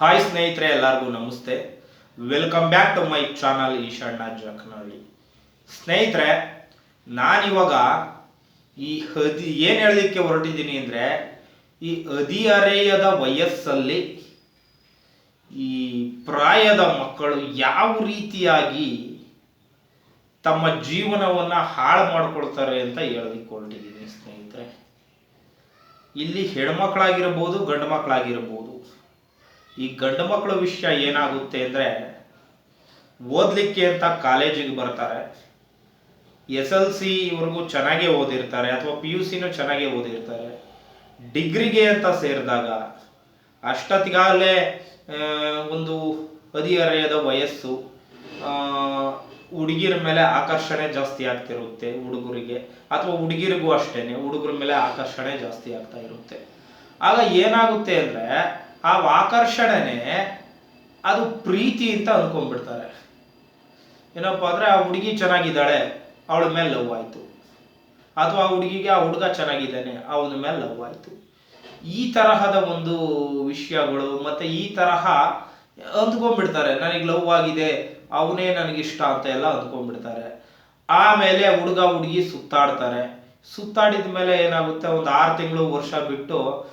Hi ಸ್ನೇಹಿತರೆ, ಎಲ್ಲರಿಗೂ ನಮಸ್ತೆ. Welcome back to my channel Eshanna Jaknahalli ಸ್ನೇಹಿತರೆ, ನಾನಿವಾಗ ಈ ಹದಿ, ಏನು ಹೇಳಲಿಕ್ಕೆ ಹೊರಟಿದ್ದೀನಿ ಅಂದರೆ, ಈ ಹದಿಹರೆಯದ ವಯಸ್ಸಲ್ಲಿ ಈ ಪ್ರಾಯದ ಮಕ್ಕಳು ಯಾವ ರೀತಿಯಾಗಿ ತಮ್ಮ ಜೀವನವನ್ನು ಹಾಳು ಮಾಡ್ಕೊಳ್ತಾರೆ ಅಂತ ಹೇಳಲಿಕ್ಕೆ ಹೊರಟಿದ್ದೀನಿ ಸ್ನೇಹಿತರೆ. ಇಲ್ಲಿ ಹೆಣ್ಮಕ್ಳಾಗಿರ್ಬೋದು ಗಂಡು ಮಕ್ಕಳಾಗಿರ್ಬೋದು ಈ ಗಂಡು ಮಕ್ಕಳ ವಿಷಯ ಏನಾಗುತ್ತೆ ಅಂದರೆ ಓದಲಿಕ್ಕೆ ಅಂತ ಕಾಲೇಜಿಗೆ ಬರ್ತಾರೆ. ಎಸ್ ಎಲ್ ಸಿ ಇವ್ರಿಗೂ ಚೆನ್ನಾಗೇ ಓದಿರ್ತಾರೆ ಅಥವಾ ಪಿ ಯು ಸಿನೂ ಚೆನ್ನಾಗೇ ಓದಿರ್ತಾರೆ. ಡಿಗ್ರಿಗೆ ಅಂತ ಸೇರಿದಾಗ ಅಷ್ಟೊತ್ತಿಗಾಗಲೇ ಒಂದು ಹದಿಹರೆಯದ ವಯಸ್ಸು ಹುಡುಗಿರ ಮೇಲೆ ಆಕರ್ಷಣೆ ಜಾಸ್ತಿ ಆಗ್ತಿರುತ್ತೆ ಹುಡುಗರಿಗೆ, ಅಥವಾ ಹುಡುಗಿರಿಗೂ ಅಷ್ಟೇನೆ, ಹುಡುಗರ ಮೇಲೆ ಆಕರ್ಷಣೆ ಜಾಸ್ತಿ ಆಗ್ತಾ ಇರುತ್ತೆ. ಆಗ ಏನಾಗುತ್ತೆ ಅಂದರೆ ಆ ಆಕರ್ಷಣೆನೇ ಅದು ಪ್ರೀತಿ ಅಂತ ಅನ್ಕೊಂಡ್ಬಿಡ್ತಾರೆ. ಏನಪ್ಪ ಅಂದರೆ ಆ ಹುಡುಗಿ ಚೆನ್ನಾಗಿದ್ದಾಳೆ, ಅವಳ ಮೇಲೆ ಲವ್ ಆಯಿತು. ಅಥವಾ ಆ ಹುಡುಗಿಗೆ ಆ ಹುಡುಗ ಚೆನ್ನಾಗಿದ್ದಾನೆ, ಅವನ ಮೇಲೆ ಲವ್ ಆಯಿತು. ಈ ತರಹದ ಒಂದು ವಿಷಯಗಳು ಮತ್ತು ಈ ತರಹ ಅಂದ್ಕೊಂಡ್ಬಿಡ್ತಾರೆ, ನನಗೆ ಲವ್ ಆಗಿದೆ, ಅವನೇ ನನಗಿಷ್ಟ ಅಂತ ಎಲ್ಲ ಅಂದ್ಕೊಂಡ್ಬಿಡ್ತಾರೆ. ಆಮೇಲೆ ಹುಡುಗ ಹುಡುಗಿ ಸುತ್ತಾಡ್ತಾರೆ. ಸುತ್ತಾಡಿದ ಮೇಲೆ ಏನಾಗುತ್ತೆ? ಒಂದು ಆರು ತಿಂಗಳು ವರ್ಷ ಬಿಟ್ಟು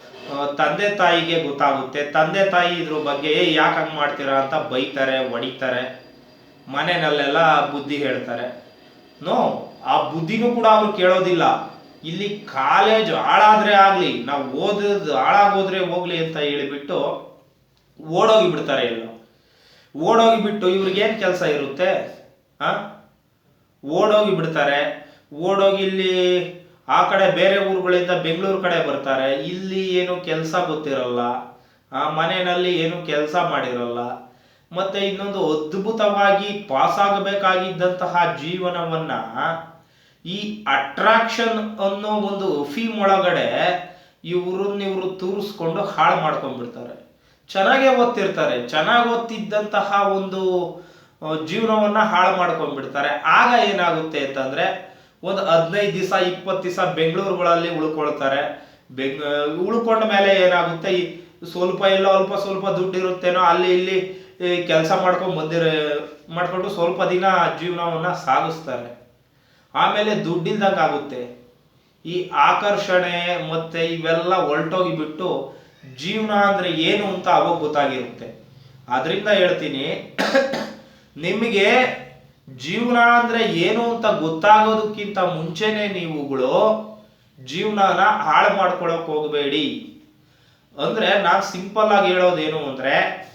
ತಂದೆ ತಾಯಿಗೆ ಗೊತ್ತಾಗುತ್ತೆ. ತಂದೆ ತಾಯಿ ಇದ್ರ ಬಗ್ಗೆ ಏ ಯಾಕೆ ಹಂಗೆ ಮಾಡ್ತೀರಾ? ಅಂತ ಬೈತಾರೆ, ಹೊಡಿತಾರೆ. ಮನೆಯಲ್ಲೆಲ್ಲ ಬುದ್ಧಿ ಹೇಳ್ತಾರೆ. ನೋ, ಆ ಬುದ್ಧಿನೂ ಕೂಡ ಅವ್ರು ಕೇಳೋದಿಲ್ಲ. ಇಲ್ಲಿ ಕಾಲೇಜ್ ಹಾಳಾದ್ರೆ ಆಗ್ಲಿ, ನಾವು ಓದೋದು ಹಾಳಾಗೋದ್ರೆ ಹೋಗ್ಲಿ ಅಂತ ಹೇಳಿಬಿಟ್ಟು ಓಡೋಗಿ ಬಿಡ್ತಾರೆ ಎಲ್ಲ. ಓಡೋಗಿ ಬಿಟ್ಟು ಇವ್ರಿಗೇನು ಕೆಲಸ ಇರುತ್ತೆ? ಆ? ಓಡೋಗಿ ಬಿಡ್ತಾರೆ ಓಡೋಗಿ ಇಲ್ಲಿ ಆ ಕಡೆ ಬೇರೆ ಊರುಗಳಿಂದ ಬೆಂಗಳೂರು ಕಡೆ ಬರ್ತಾರೆ, ಇಲ್ಲಿ ಏನು ಕೆಲಸ ಗೊತ್ತಿರಲ್ಲ, ಆ ಮನೆಯಲ್ಲಿ ಏನು ಕೆಲಸ ಮಾಡಿರಲ್ಲ, ಮತ್ತೆ ಇನ್ನೊಂದು ಅದ್ಭುತವಾಗಿ ಪಾಸ್ ಆಗಬೇಕಾಗಿದ್ದಂತಹ ಜೀವನವನ್ನ ಈ ಅಟ್ರಾಕ್ಷನ್ ಅನ್ನೋ ಒಂದು ಫೀಮ್ ಒಳಗಡೆ ಇವ್ರನ್ನ ಇವರು ತೂರಿಸ್ಕೊಂಡು ಹಾಳು ಮಾಡ್ಕೊಂಡ್ಬಿಡ್ತಾರೆ. ಚೆನ್ನಾಗೇ ಓದ್ತಿರ್ತಾರೆ, ಚೆನ್ನಾಗಿ ಓದ್ತಿದ್ದಂತಹ ಒಂದು ಜೀವನವನ್ನ ಹಾಳು ಮಾಡ್ಕೊಂಡ್ಬಿಡ್ತಾರೆ. ಆಗ ಏನಾಗುತ್ತೆ ಅಂತಂದ್ರೆ ಒಂದು ಹದಿನೈದು ದಿವಸ, ಇಪ್ಪತ್ತು ದಿವಸ ಬೆಂಗಳೂರುಗಳಲ್ಲಿ ಉಳ್ಕೊಳ್ತಾರೆ. ಬೆಂಗ್ ಉಳ್ಕೊಂಡ ಮೇಲೆ ಏನಾಗುತ್ತೆ, ಈ ಸ್ವಲ್ಪ ಇಲ್ಲ ಅಲ್ಪ ಸ್ವಲ್ಪ ದುಡ್ಡು ಇರುತ್ತೇನೋ ಅಲ್ಲಿ ಇಲ್ಲಿ ಕೆಲಸ ಮಾಡ್ಕೊಂಡು ಬಂದಿರ, ಮಾಡ್ಕೊಂಡು ಸ್ವಲ್ಪ ದಿನ ಜೀವನವನ್ನ ಸಾಗಿಸ್ತಾರೆ. ಆಮೇಲೆ ದುಡ್ಡಿಲ್ದಂಗೆ ಆಗುತ್ತೆ ಈ ಆಕರ್ಷಣೆ ಮತ್ತೆ ಇವೆಲ್ಲ ಹೊರಟೋಗಿ ಬಿಟ್ಟು ಜೀವನ ಅಂದ್ರೆ ಏನು ಅಂತ ಅವಾಗ ಗೊತ್ತಾಗಿರುತ್ತೆ. ಅದರಿಂದ ಹೇಳ್ತೀನಿ, ನಿಮಗೆ ಜೀವನ ಅಂದ್ರೆ ಏನು ಅಂತ ಗೊತ್ತಾಗೋದಕ್ಕಿಂತ ಮುಂಚೆನೆ ನೀವುಗಳು ಜೀವನನ ಹಾಳು ಮಾಡ್ಕೊಳಕ್ ಹೋಗಬೇಡಿ. ಅಂದ್ರೆ ನಾನು ಸಿಂಪಲ್ ಆಗಿ ಹೇಳೋದೇನು ಅಂದ್ರೆ,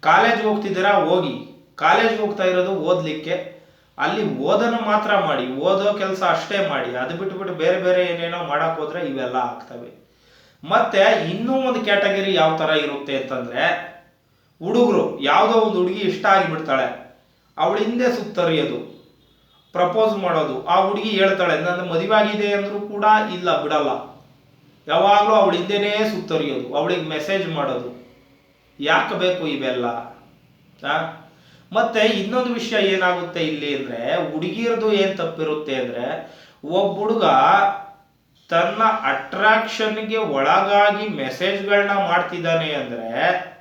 ಕಾಲೇಜ್ಗೆ ಹೋಗ್ತಿದ್ದೀರಾ? ಹೋಗಿ. ಕಾಲೇಜ್ಗೆ ಹೋಗ್ತಾ ಇರೋದು ಓದ್ಲಿಕ್ಕೆ. ಅಲ್ಲಿ ಓದನ್ನು ಮಾತ್ರ ಮಾಡಿ. ಓದೋ ಕೆಲಸ ಅಷ್ಟೇ ಮಾಡಿ. ಅದು ಬಿಟ್ಬಿಟ್ಟು ಬೇರೆ ಬೇರೆ ಏನೇನೋ ಮಾಡಕ್ ಹೋದ್ರೆ ಇವೆಲ್ಲ ಆಗ್ತವೆ. ಮತ್ತೆ ಇನ್ನೂ ಒಂದು ಕ್ಯಾಟಗರಿ ಯಾವ ತರ ಇರುತ್ತೆ ಅಂತಂದ್ರೆ, ಹುಡುಗರು. ಯಾವುದೋ ಒಂದು ಹುಡುಗಿ ಇಷ್ಟ ಆಗಿಬಿಡ್ತಾಳೆ. ಅವಳ ಹಿಂದೆ ಸುತ್ತರಿಯೋದು, ಪ್ರಪೋಸ್ ಮಾಡೋದು. ಆ ಹುಡುಗಿ ಹೇಳ್ತಾಳೆ ನನ್ನ ಮದುವೆ ಆಗಿದೆ ಅಂದರೂ ಕೂಡ ಇಲ್ಲ, ಬಿಡಲ್ಲ. ಯಾವಾಗಲೂ ಅವಳ ಹಿಂದೆನೇ ಸುತ್ತರಿಯೋದು, ಅವಳಿಗೆ ಮೆಸೇಜ್ ಮಾಡೋದು. ಯಾಕೆ ಬೇಕು ಇವೆಲ್ಲ? ಮತ್ತೆ ಇನ್ನೊಂದು ವಿಷಯ ಏನಾಗುತ್ತೆ ಇಲ್ಲಿ ಅಂದ್ರೆ ಹುಡುಗಿರದು ಏನು ತಪ್ಪಿರುತ್ತೆ ಅಂದ್ರೆ, ಒಬ್ಬ ಹುಡುಗ ತನ್ನ ಅಟ್ರಾಕ್ಷನ್ಗೆ ಒಳಗಾಗಿ ಮೆಸೇಜ್ಗಳನ್ನ ಮಾಡ್ತಿದ್ದಾನೆ ಅಂದ್ರೆ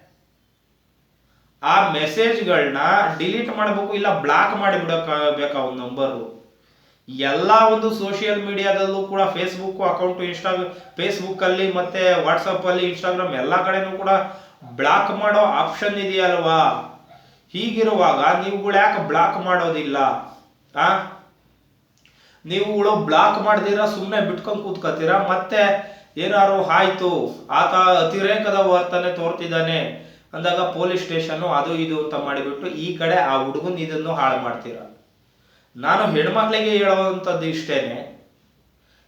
ಆ ಮೆಸೇಜ್ಗಳನ್ನ ಡಿಲೀಟ್ ಮಾಡಬೇಕು ಇಲ್ಲ ಬ್ಲಾಕ್ ಮಾಡಿಬಿಡಬೇಕು ಒಂದು ನಂಬರು ಎಲ್ಲ ಒಂದು ಸೋಷಿಯಲ್ ಮೀಡಿಯಾದಲ್ಲೂ ಕೂಡ ಫೇಸ್ಬುಕ್ ಅಕೌಂಟ್ ಇನ್ಸ್ಟಾ ಫೇಸ್ಬುಕ್ಕಲ್ಲಿ ಮತ್ತೆ ವಾಟ್ಸಪ್ ಅಲ್ಲಿ ಇನ್ಸ್ಟಾಗ್ರಾಮ್ ಎಲ್ಲ ಕಡೆನೂ ಕೂಡ ಬ್ಲಾಕ್ ಮಾಡೋ ಆಪ್ಷನ್ ಇದೆಯಲ್ವಾ? ಹೀಗಿರುವಾಗ ನೀವುಗಳು ಯಾಕೆ ಬ್ಲಾಕ್ ಮಾಡೋದಿಲ್ಲ? ಆ? ನೀವುಗಳು ಬ್ಲಾಕ್ ಮಾಡ್ದಿರ ಸುಮ್ಮನೆ ಬಿಟ್ಕೊಂಡು ಕೂತ್ಕೋತೀರಾ ಮತ್ತೆ ಏನಾರು ಆಯ್ತು? ಆತ ಅತಿರೇಕದ ವರ್ತನೆ ತೋರ್ತಿದ್ದಾನೆ. ಅಂದಾಗ ಪೊಲೀಸ್ ಸ್ಟೇಷನ್ ಅದು ಇದು ಅಂತ ಮಾಡಿಬಿಟ್ಟು ಈ ಕಡೆ ಆ ಹುಡುಗನ ಇದನ್ನು ಹಾಳು ಮಾಡ್ತೀರ. ನಾನು ಹೆಣ್ಮಕ್ಳಿಗೆ ಹೇಳುವಂಥದ್ದು ಇಷ್ಟೇನೆ.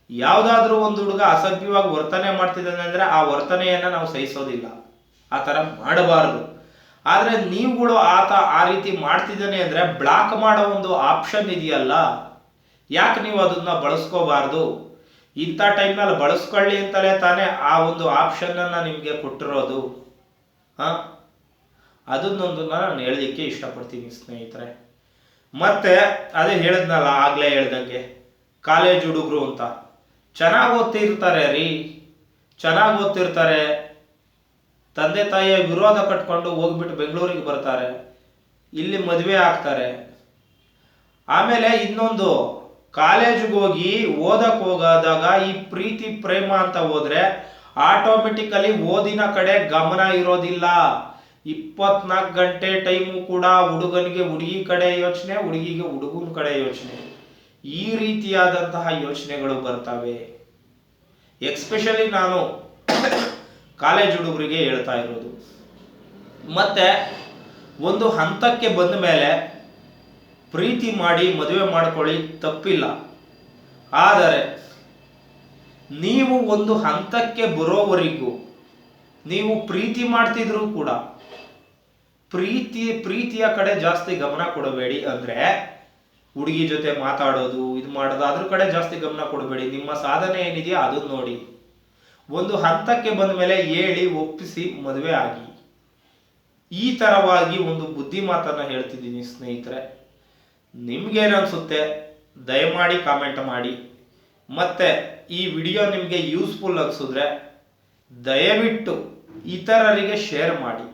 ಯಾವುದಾದ್ರೂ ಒಂದು ಹುಡುಗ ಅಸಭ್ಯವಾಗಿ ವರ್ತನೆ ಮಾಡ್ತಿದ್ದಾನೆ ಅಂದರೆ ಆ ವರ್ತನೆಯನ್ನ ನಾವು ಸಹಿಸೋದಿಲ್ಲ. ಆ ಥರ ಮಾಡಬಾರದು. ಆದರೆ ನೀವುಗಳು ಆತ ಆ ರೀತಿ ಮಾಡ್ತಿದ್ದಾನೆ ಅಂದರೆ ಬ್ಲಾಕ್ ಮಾಡೋ ಒಂದು ಆಪ್ಷನ್ ಇದೆಯಲ್ಲ. ಯಾಕೆ ನೀವು ಅದನ್ನ ಬಳಸ್ಕೋಬಾರ್ದು? ಇಂಥ ಟೈಮ್ನಲ್ಲಿ ಬಳಸ್ಕೊಳ್ಳಿ ಅಂತಲೇ ತಾನೇ ಆ ಒಂದು ಆಪ್ಷನ್ ಅನ್ನ ನಿಮ್ಗೆ ಕೊಟ್ಟಿರೋದು. ಹಾ? ಅದನ್ನೊಂದು ನಾನು ಹೇಳಲಿಕ್ಕೆ ಇಷ್ಟಪಡ್ತೀನಿ ಸ್ನೇಹಿತರೆ. ಮತ್ತೆ ಅದೇ ಹೇಳಿದ್ನಲ್ಲ ಆಗ್ಲೇ ಹೇಳ್ದಂಗೆ, ಕಾಲೇಜ್ ಹುಡುಗರು ಅಂತ. ಚೆನ್ನಾಗಿ ಓದ್ತಿರ್ತಾರೆ ರೀ. ಚೆನ್ನಾಗಿ ಓದ್ತಿರ್ತಾರೆ. ತಂದೆ ತಾಯಿಯ ವಿರೋಧ ಕಟ್ಕೊಂಡು ಹೋಗ್ಬಿಟ್ಟು ಬೆಂಗಳೂರಿಗೆ ಬರ್ತಾರೆ. ಇಲ್ಲಿ ಮದುವೆ ಆಗ್ತಾರೆ. ಆಮೇಲೆ ಇನ್ನೊಂದು, ಕಾಲೇಜಿಗೆ ಹೋಗಿ ಓದಕ್ಕೆ ಹೋಗಾದಾಗ ಈ ಪ್ರೀತಿ ಪ್ರೇಮ ಅಂತ ಹೋದ್ರೆ ಆಟೋಮೆಟಿಕಲಿ ಓದಿನ ಕಡೆ ಗಮನ ಇರೋದಿಲ್ಲ. ಇಪ್ಪತ್ನಾಲ್ಕು ಗಂಟೆ ಟೈಮು ಕೂಡ ಹುಡುಗನಿಗೆ ಹುಡುಗಿ ಕಡೆ ಯೋಚನೆ, ಹುಡುಗಿಗೆ ಹುಡುಗನ ಕಡೆ ಯೋಚನೆ. ಈ ರೀತಿಯಾದಂತಹ ಯೋಚನೆಗಳು ಬರ್ತವೆ. ಎಕ್ಸ್ಪೆಷಲಿ ನಾನು ಕಾಲೇಜ್ ಹುಡುಗರಿಗೆ ಹೇಳ್ತಾ ಇರೋದು. ಮತ್ತೆ ಒಂದು ಹಂತಕ್ಕೆ ಬಂದ ಮೇಲೆ ಪ್ರೀತಿ ಮಾಡಿ ಮದುವೆ ಮಾಡ್ಕೊಳ್ಳಿ ತಪ್ಪಿಲ್ಲ. ಆದರೆ ನೀವು ಒಂದು ಹಂತಕ್ಕೆ ಬರೋವರೆಗೂ ನೀವು ಪ್ರೀತಿ ಮಾಡ್ತಿದ್ರು ಕೂಡ ಪ್ರೀತಿ, ಪ್ರೀತಿಯ ಕಡೆ ಜಾಸ್ತಿ ಗಮನ ಕೊಡಬೇಡಿ ಅಂದ್ರೆ ಹುಡುಗಿ ಜೊತೆ ಮಾತಾಡೋದು, ಇದು ಮಾಡೋದು, ಅದ್ರ ಕಡೆ ಜಾಸ್ತಿ ಗಮನ ಕೊಡಬೇಡಿ. ನಿಮ್ಮ ಸಾಧನೆ ಏನಿದೆಯೋ ಅದನ್ನ ನೋಡಿ. ಒಂದು ಹಂತಕ್ಕೆ ಬಂದ ಮೇಲೆ ಹೇಳಿ, ಒಪ್ಪಿಸಿ, ಮದುವೆ ಆಗಿ. ಈ ತರವಾಗಿ ಒಂದು ಬುದ್ಧಿ ಮಾತನ್ನ ಹೇಳ್ತಿದ್ದೀನಿ ಸ್ನೇಹಿತರೆ. ನಿಮ್ಗೇನನ್ಸುತ್ತೆ ದಯಮಾಡಿ ಕಾಮೆಂಟ್ ಮಾಡಿ. ಮತ್ತೆ ಈ ವಿಡಿಯೋ ನಿಮಗೆ ಯೂಸ್ಫುಲ್ ಅನ್ಸಿದ್ರೆ ದಯವಿಟ್ಟು ಇತರರಿಗೆ ಶೇರ್ ಮಾಡಿ.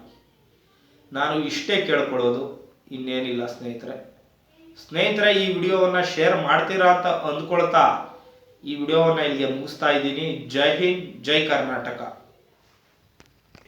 ನಾನು ಇಷ್ಟೇ ಕೇಳ್ಕೊಳ್ಳೋದು, ಇನ್ನೇನಿಲ್ಲ ಸ್ನೇಹಿತರೆ. ಸ್ನೇಹಿತರೆ, ಈ ವಿಡಿಯೋವನ್ನು ಶೇರ್ ಮಾಡ್ತೀರಾ ಅಂತ ಅಂದ್ಕೊಳ್ತಾ ಈ ವಿಡಿಯೋವನ್ನು ಇಲ್ಲಿಗೆ ಮುಗಿಸ್ತಾ ಇದ್ದೀನಿ. ಜೈ ಹಿಂದ್, ಜೈ ಕರ್ನಾಟಕ.